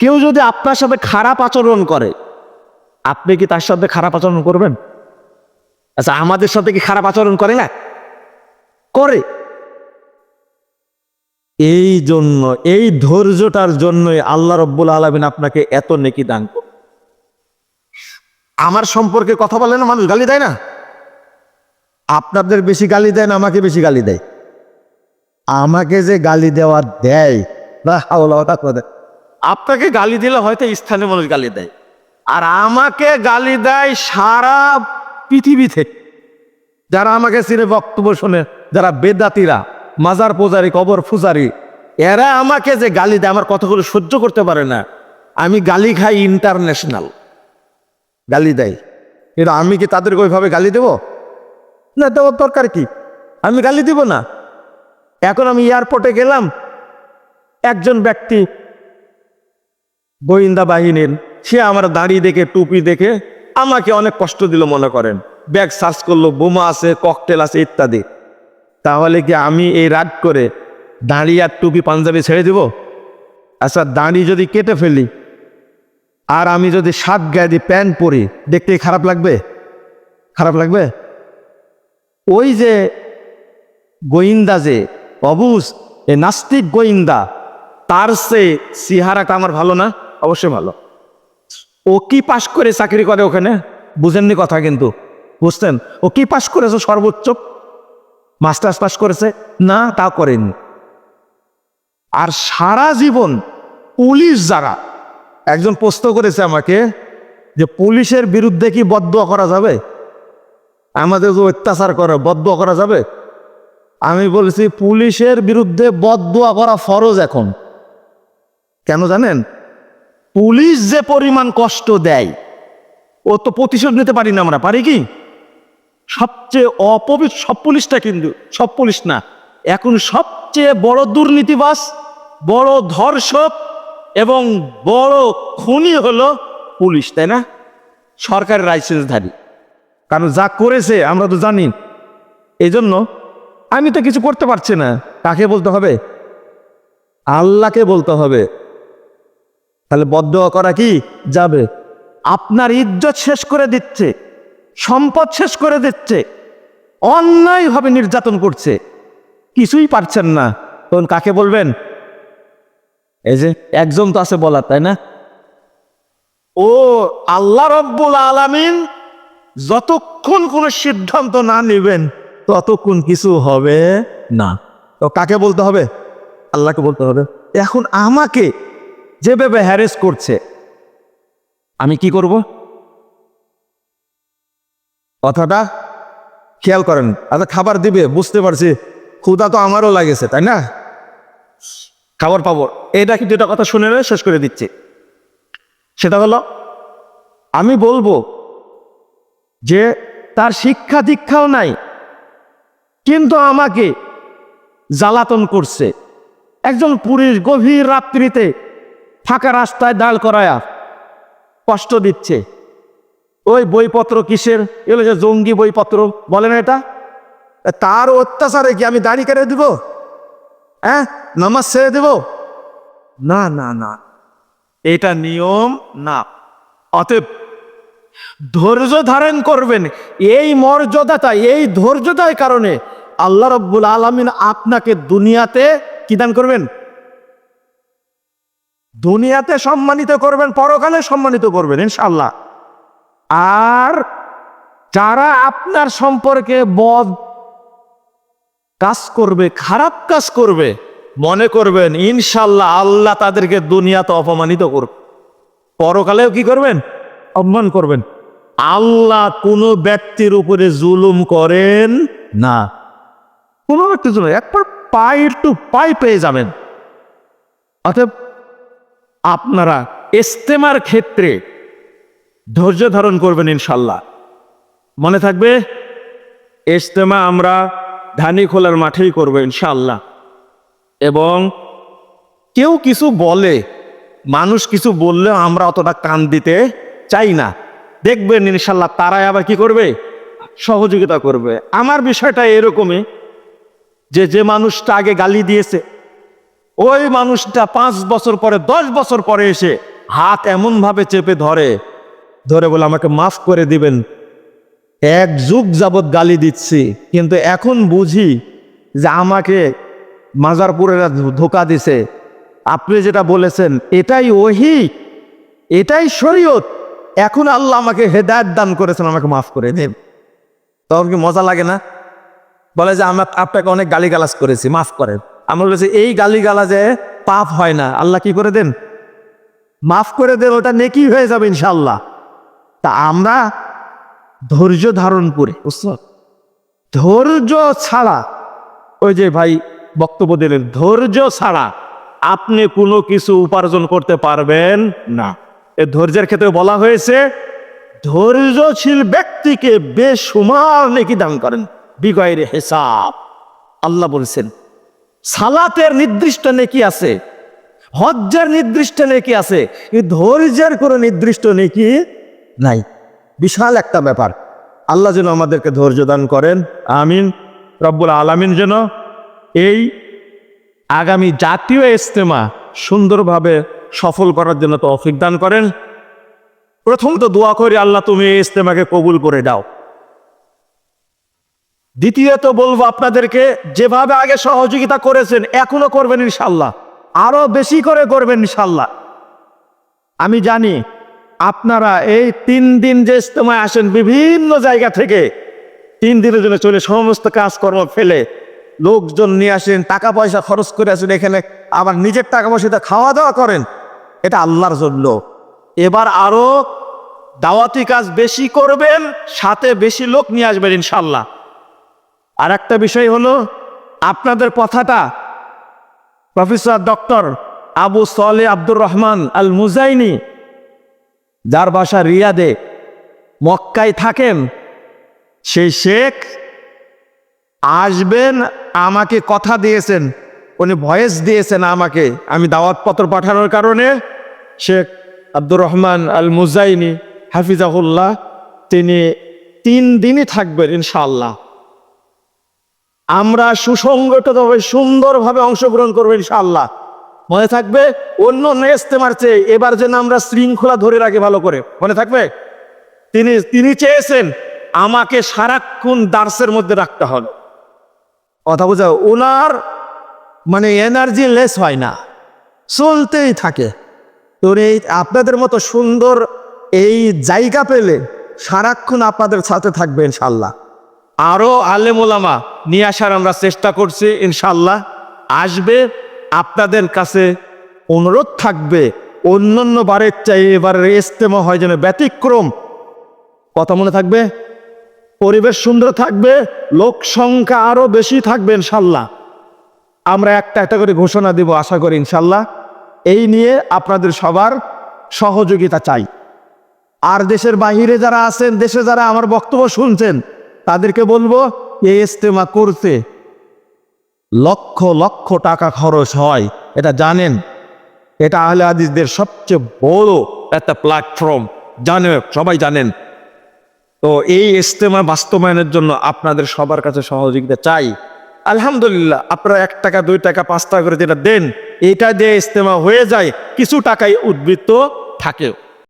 কেউ যদি আপনার সাথে খারাপ আচরণ করে, আপনি কি তার সাথে খারাপ আচরণ করবেন আচ্ছা আমাদের সাথে কি খারাপ আচরণ করে না করে এই জন্য, এই ধৈর্যটার জন্যই আল্লাহ রব্বুল আলমিন আপনাকে এত নেকি দান। আমার সম্পর্কে কথা বলে না, মানুষ গালি দেয় না আপনাদের বেশি গালি দেয় না, আমাকে বেশি গালি দেয় আমাকে যে গালি দেওয়া দেয় না হাওলা করে। আপনাকে গালি দিলে হয়তো স্থানীয় মানুষ গালি দেয়। আর আমাকে গালি দেয় সারা পৃথিবী থেকে। যারা আমাকে চিনে, বক্তব্য শোনে, যারা বেদাতিরা, মাজার পূজারি, কবর ফুজারি এরা আমাকে যে গালি দেয়, আমার কথাগুলো সহ্য করতে পারে না। আমি গালি খাই ইন্টারন্যাশনাল গালি দেয়। কিন্তু আমি কি তাদেরকে ওইভাবে গালি দেব? না, দেওয়ার দরকার কি? আমি গালি দিব না। এখন আমি এয়ারপোর্টে গেলাম। একজন ব্যক্তি গোয়েন্দা বাহিনীর, সে আমার দাড়ি দেখে, টুপি দেখে আমাকে অনেক কষ্ট দিল মনে করেন। ব্যাগ সার্চ করল, বোমা আছে, ককটেল আছে ইত্যাদি। তাহলে কি আমি এই রাগ করে দাঁড়ি আর টুপি পাঞ্জাবি ছেড়ে দিব? আচ্ছা দাঁড়ি যদি কেটে ফেলি, আর আমি যদি শার্ট গায়ে দিই প্যান্ট পরি, দেখতে খারাপ লাগবে? খারাপ লাগবে? ওই যে গোয়েন্দা যে, অবুজ, এ নাস্তিক গোয়েন্দা, তার সে সিহারাটা আমার ভালো না। অবশ্যই ভালো। ও কি পাশ করে চাকরি করে ওখানে? বুঝেননি কথা কিন্তু। বুঝতেন ও কি পাশ করেছে সর্বোচ্চ? মাস্টার্স পাস করেছে? না তা করেনি আর সারা জীবন পুলিশ যারা, একজন প্রশ্ন করেছে আমাকে যে পুলিশের বিরুদ্ধে কি বদয়া করা যাবে? আমাদের যে অত্যাচার করে বদয়া করা যাবে? আমি বলেছি, পুলিশের বিরুদ্ধে বদয়া করা ফরজ এখন। কেন জানেন? পুলিশ যে পরিমাণ কষ্ট দেয়, ও তো প্রতিশোধ নিতে পারি না আমরা, পারি কি? সবচেয়ে অপবিত্র সব পুলিশটা কিন্তু, সব পুলিশ না, এখন সবচেয়ে বড় দুর্নীতিবাস বড় ধর্ষক এবং বড় খুনি হলো পুলিশ, তাই না? সরকারের লাইসেন্সধারী কারণ যা করেছে, আমরা তো জানি। এই জন্য আমি তো কিছু করতে পারছি না। কাকে বলতে হবে? আল্লাহকে বলতে হবে। তাহলে বদ্ধ করা কি? যাবে। আপনার ইজ্জত শেষ করে দিচ্ছে, সম্পদ শেষ করে দিচ্ছে অন্যায়ভাবে নির্যাতন করছে। কিছুই পারছেন না। তখন কাকে বলবেন? এই যে একজন তো আছে বলার, তাই না? ও আল্লাহ রব্বুল আলামিন যতক্ষণ কোনো সিদ্ধান্ত না নেবেন, ততক্ষণ কিছু হবে না। তো কাকে বলতে হবে? আল্লাহকে বলতে হবে। এখন আমাকে যেভাবে হ্যারেস করছে। আমি কি করব? কথাটা খেয়াল করেন আচ্ছা খাবার দিবে, বুঝতে পারছি। ক্ষুদা তো আমারও লাগেছে, তাই না? খাবার পাবো। এটা কিন্তু এটা কথা শুনে শেষ করে দিচ্ছি। সেটা হলো, আমি বলব যে তার শিক্ষা দীক্ষাও নাই, কিন্তু আমাকে জ্বালাতন করছে। একজন পুলিশ গভীর রাত্রিতে ফাঁকা রাস্তায় দাঁড় করায়া কষ্ট দিচ্ছে। ওই বইপত্র কিসের? এগুলো যে জঙ্গি বইপত্র। বলে না এটা? তার অত্যাচারে কি আমি দাড়ি কেটে দিব? হ্যাঁ নামাজ ছেড়ে দেব? না না না। এটা নিয়ম না। অতএব ধৈর্য ধারণ করবেন। এই মর্যাদাটা, এই ধৈর্যতার কারণে আল্লাহ রব্বুল আলমিন আপনাকে দুনিয়াতে কি দান করবেন? দুনিয়াতে সম্মানিত করবেন, পরকালে সম্মানিত করবেন ইনশাল্লাহ আর যারা আপনার সম্পর্কে বদ কাজ করবে, খারাপ কাজ করবে, মনে করবেন ইনশাল্লাহ আল্লাহ তাদেরকে দুনিয়াতে অপমানিত করবে। পরকালেও কি করবেন? অপমান করবেন। আল্লাহ কোনো ব্যক্তির উপরে জুলুম করেন না। কোনো ব্যক্তির জন্য একবার পাই টু পাই পেয়ে যাবেন। অতএব আপনারা ইস্তেমার ক্ষেত্রে ধৈর্য ধারণ করবেন ইনশাল্লাহ। মনে থাকবে? ইস্তেমা আমরা ধানি খোলার মাঠেই করব ইনশাল্লাহ। এবং কেউ কিছু বলে, মানুষ কিছু বললেও আমরা অতটা কান দিতে চাই না। দেখবেন ইনশাল্লাহ তারাই আবার কি করবে? সহযোগিতা করবে। আমার বিষয়টা এরকমই যে যে মানুষটা আগে গালি দিয়েছে ওই মানুষটা পাঁচ বছর পরে, দশ বছর পরে এসে হাত এমনভাবে চেপে ধরে ধরে বলে, আমাকে মাফ করে দিবেন। এক যুগ যাবৎ গালি দিচ্ছি, কিন্তু এখন বুঝি যে আমাকে মাজারপুরেরা ধোকা দিছে। আপনি যেটা বলেছেন, এটাই ওহি, এটাই শরীয়ত। এখন আল্লাহ আমাকে হেদায়ত দান করেছেন, আমাকে মাফ করে দেন। তখন কি মজা লাগে না? বলে যে, আমরা আপনাকে অনেক গালিগালাজ করেছি, মাফ করেন। আমরা বলেছি, এই গালিগালাজে পাপ হয় না। আল্লাহ কি করে দেন? মাফ করে দেন, ওটা নেকি হয়ে যাবে ইনশাল্লাহ তা আমরা ধৈর্য ধারণ করে, বুঝছ? ধৈর্য ছাড়া, ওই যে ভাই বক্তব্য দিলেন, ধৈর্য ছাড়া আপনি কোনো কিছু উপার্জন করতে পারবেন না। এ ধৈর্যের ক্ষেত্রে বলা হয়েছে, ধৈর্যশীল ব্যক্তিকে বেসুমার নেকি দান করেন, বিগয়ের হিসাব। আল্লাহ বলছেন সালাতের নির্দিষ্ট নেকি আছে, হজ্জের নির্দিষ্ট নেকি আছে ধৈর্যের কোনো নির্দিষ্ট নেকি নাই। বিশাল একটা ব্যাপার। আল্লাহ যেন আমাদেরকে ধৈর্য দান করেন, আমিন। রব্বুল আলামিন যেন এই আগামী জাতীয় ইস্তেমা সুন্দরভাবে সফল করার জন্য তৌফিক দান করেন। প্রথম তো দোয়া করি, আল্লাহ তুমি এই ইস্তেমাকে কবুল করে দাও দ্বিতীয়ত বলব আপনাদেরকে, যেভাবে আগে সহযোগিতা করেছেন, এখনও করবেন ইনশাল্লাহ আরও বেশি করে করবেন ইনশাল্লাহ আমি জানি আপনারা এই তিন দিন যে ইস্তেমায় আসেন বিভিন্ন জায়গা থেকে, তিন দিনের জন্য চলে সমস্ত কাজকর্ম ফেলে লোকজন নিয়ে আসেন, টাকা পয়সা খরচ করে আসেন, এখানে আবার নিজের টাকা পয়সাতে খাওয়া দাওয়া করেন। এটা আল্লাহর জন্য। এবার আরও দাওয়াতি কাজ বেশি করবেন, সাথে বেশি লোক নিয়ে আসবেন ইনশাল্লাহ আর একটা বিষয় হলো, আপনাদের কথাটা প্রফেসর ডক্টর আবু সলে আব্দুর রহমান আল মুজাইনি যার বাসা রিয়াদে, মক্কায় থাকেন। সেই শেখ আসবেন, আমাকে কথা দিয়েছেন, উনি ভয়েস দিয়েছেন আমাকে, আমি দাওয়াতপত্র পাঠানোর কারণে। শেখ আব্দুর রহমান আল মুজাইনি হাফিজাহুল্লাহ, তিনি তিন দিনই থাকবেন ইনশাআল্লাহ। আমরা সুসংগঠিতভাবে সুন্দরভাবে অংশগ্রহণ করব ইনশাআল্লাহ। মনে থাকবে? অন্য ইস্তেমার চেয়ে এবার যেন আমরা শৃঙ্খলা ধরে রাখি ভালো করে। মনে থাকবে? তিনি তিনি চেয়েছেন, আমাকে সারাক্ষণ দার্সের মধ্যে রাখতে হবে। কথা বোঝা ওনার মানে এনার্জি লেস হয় না, চলতেই থাকে। তো এই আপনাদের মতো সুন্দর এই জায়গা পেলে সারাক্ষণ আপনাদের সাথে থাকবে ইনশাল্লাহ আরও আলেমোলামা নিয়ে আসার আমরা চেষ্টা করছি ইনশাল্লাহ আসবে, আপনাদের কাছে অনুরোধ থাকবে, অন্যান্য বারের চাই এবারের ইস্তেমা হয় যেন ব্যতিক্রম। কথা মনে থাকবে? পরিবেশ সুন্দর থাকবে, লোক সংখ্যা আরও বেশি থাকবে ইনশাল্লাহ আমরা একটা একটা করে ঘোষণা দিব, আশা করি ইনশাল্লাহ এই নিয়ে আপনাদের সবার সহযোগিতা চাই। আর দেশের বাহিরে যারা আছেন, দেশে যারা আমার বক্তব্য শুনছেন, তাদেরকে বলব এই ইস্তেমা করতে লক্ষ লক্ষ টাকা খরচ হয়। এটা জানেন? এটা আহলে হাদিসদের সবচেয়ে বড় একটা প্ল্যাটফর্ম জানে সবাই জানেন। তো এই ইস্তেমা বাস্তবায়নের জন্য আপনাদের সবার কাছে সহযোগিতা চাই। আলহামদুলিল্লাহ, আপনারা এক টাকা, দুই টাকা, পাঁচ টাকা করে যেটা দেন, এটা দিয়ে ইস্তেমা হয়ে যায়। কিছু টাকাই উদ্বৃত্ত থাকে।